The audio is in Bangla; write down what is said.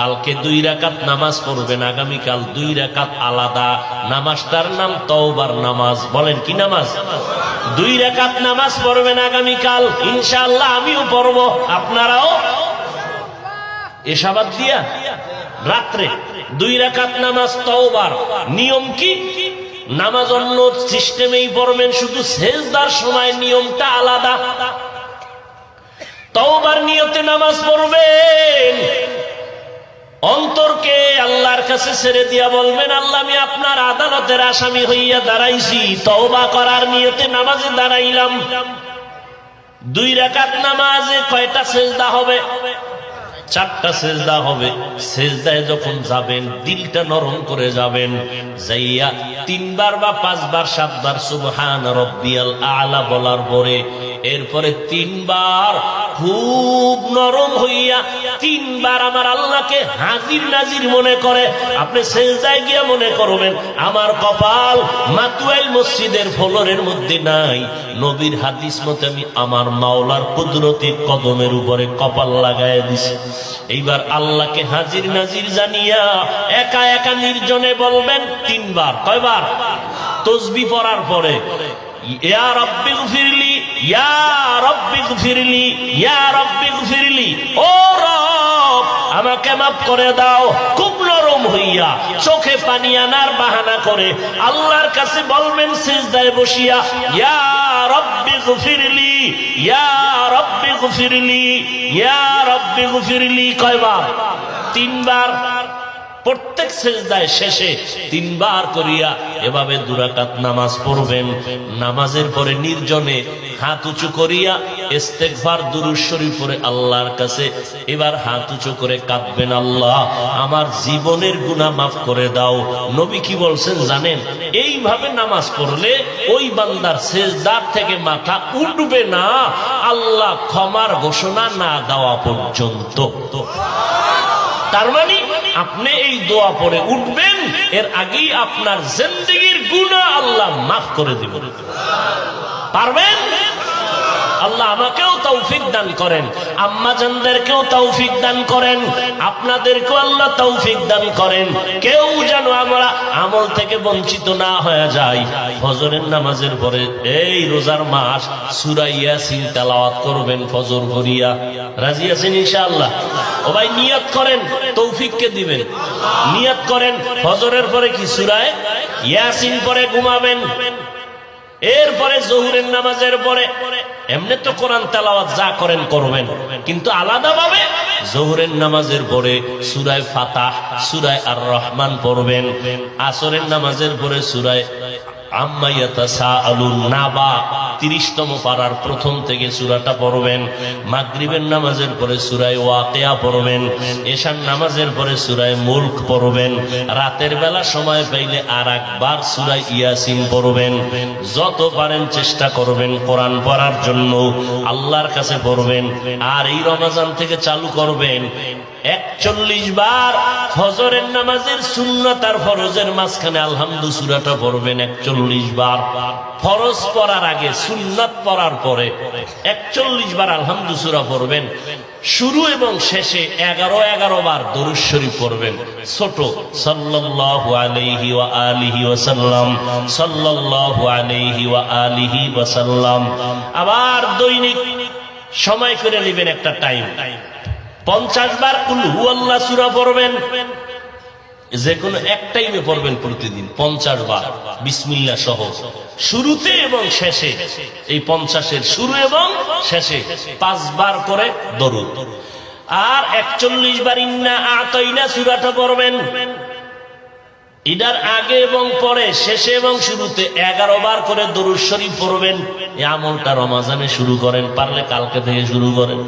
কালকে দুই রাকাত নামাজ পড়বেন, আগামীকাল দুই রাকাত আলাদা। নামাজটার নাম তওবার নামাজ। বলেন, কি নামাজ? দুই রাকাত নামাজ পড়বেন আগামীকাল, ইনশাআল্লাহ আমিও পড়ব। আপনারাও? এসাবাদ দিয়া? রাত্রে দুই রাকাত নামাজ তওবার। নিয়ম কি? নামাজ অন্য সিস্টেমেই পড়বেন, শুধু সেজদার সময় নিয়মটা আলাদা। তওবার নিয়তে নামাজ পড়বেন। অন্তরকে আল্লাহর কাছে ছেড়ে দিয়া বলবেন, আল্লাহ, আমি আপনার আদালতের আসামি হইয়া দাঁড়াইছি। তওবা করার নিয়তে নামাজে দাঁড়াইলাম। দুই রাকাত নামাজে কয়টা সেজদা হবে? চারটা সেজদা হবে। সেজদায় যখন যাবেন, দিলটা নরম করে যাবেন, যাইয়া তিনবার বা পাঁচবার, সাতবার সুবহান রব্বিয়াল আলা বলার পরে এরপরে তিনবার খুব নরম হইয়া তিনবার আমার আল্লাহকে হাজির নাজির মনে করে। আপনি সেজদায় গিয়া মনে করবেন, আমার কপাল মাতুয়াইল মসজিদের ফলরের মধ্যে নাই। নবীর হাদিস মতে আমি আমার মাওলার কুদরতি কদমের উপরে কপাল লাগায় দিছি। এইবার আল্লাহকে হাজির নাজির জানিয়া একা একা নির্জনে বলবেন, তিনবার, কয়বার? তসবি পড়ার পরে, ইয়া গফিরলি ইয়া গফিরলি ও আমাকে মাফ করে দাও, খুব নরম হইয়া চোখে পানি আনার বাহানা করে আল্লাহর কাছে বলবেন, সিজদায় বসিয়া, ইয়া রব্বি গফিরলি ইয়া রব্বি গফিরলি ইয়া রব্বি গফিরলি কয়বার? তিনবার। প্রত্যেক সেজদায় শেষে তিনবার করিয়া এভাবে দুরাকাত নামাজ পড়বেন। নামাজের পরে নির্জনে হাত উঁচু করিয়া ইস্তেগফার, দুরূদ শরীফ পড়ে আল্লাহর কাছে এবার হাত উঁচু করে কাঁদবেন, আল্লাহ, আমার জীবনের গুনাহ মাফ করে দাও। নবী কি বলছেন জানেন? এইভাবে নামাজ পড়লে ওই বান্দার সেজদার থেকে মাথা উঠবে না। আল্লাহ ক্ষমার ঘোষণা না দেওয়া পর্যন্ত। তার মানে আপনি এই দোয়া পরে উঠবেন, এর আগেই আপনার জিন্দগির গুণা আল্লাহ মাফ করে দিব। পারবেন? আল্লাহ আমাকেও তৌফিক দান করেন আম্মা জানদেরকেও তৌফিক দান করেন, আপনাদেরকেও আল্লাহ তৌফিক দান করেন। কেউ যেন আমরা আমল থেকে বঞ্চিত না হয়ে যায় ফজরের নামাজের পরে এই রোজার মাস সুরাইয়া সিন তেলাওয়াত করবেন ফজর ভরিয়া রাজি আছেন ইনশাআল্লাহ? ও ভাই নিয়ত করেন, তৌফিককে দিবেন। নিয়ত করেন, ফজরের পরে কি সুরায়? ইয়াসিন পরে ঘুমাবেন। এরপরে জহুরের নামাজের পরে। এমনি তো কোরআন তেলাওয়াত যা করেন করবেন। কিন্তু আলাদাভাবে জহুরের নামাজের পরে সুরায় ফাতাহ, সুরায় আর রহমান পড়বেন। আসরের নামাজের পরে সুরায় আম্মাইয়াতা সা আলুন নাবা তিরিশতম পাড়ার প্রথম থেকে সুরাটা পড়বেন। মাগরিবের নামাজের পরে সুরায় ওয়াকেয়া পড়বেন। এশার নামাজের পরে সুরায় মুল্ক পড়বেন। রাতের বেলা সময় পাইলে আর একবার সুরায় ইয়াসিন পড়বেন। যত পারেন চেষ্টা করবেন কোরআন পড়ার জন্য। আল্লাহর কাছে পড়বেন। আর এই রমাজান থেকে চালু করবেন একচল্লিশ বার ফজরের নামাজের সুন্নত আর ফরজের মাঝখানে আলহামদু সুরাটা পড়বেন একচল্লিশ বার। ফরজ পড়ার আগে, সুন্নাত পড়ার পরে একচল্লিশ বার আলহামদুসুরা পড়বেন। শুরু এবং শেষে এগারো এগারো বার দরুদ শরীফ পড়বেন। ছোট, সাল্লাল্লাহু আলিহি ওয়া সাল্লাম সাল্লাল্লাহু আলাইহি ওয়া আলিহি আবার দৈনিক সময় করে নেবেন একটা টাইম পঞ্চাশ বার কুল সুরা পড়বেন। যে কোনো এক টাইমে পড়বেন প্রতিদিন, পঞ্চাশ বার বিসমিল্লা সহ। শুরুতে এবং শেষে, এই পঞ্চাশের শুরু এবং শেষে পাঁচবার করে দরুদ। আর একচল্লিশ বার ইন্না আতইনা সুরাটা পড়বেন। ইডার আগে এবং পরে, শেষে এবং শুরুতে এগারো বার করে দরুদ শরীফ পড়বেন। আমলটা রমাজানে শুরু করেন, পারলে কালকে থেকে শুরু করেন।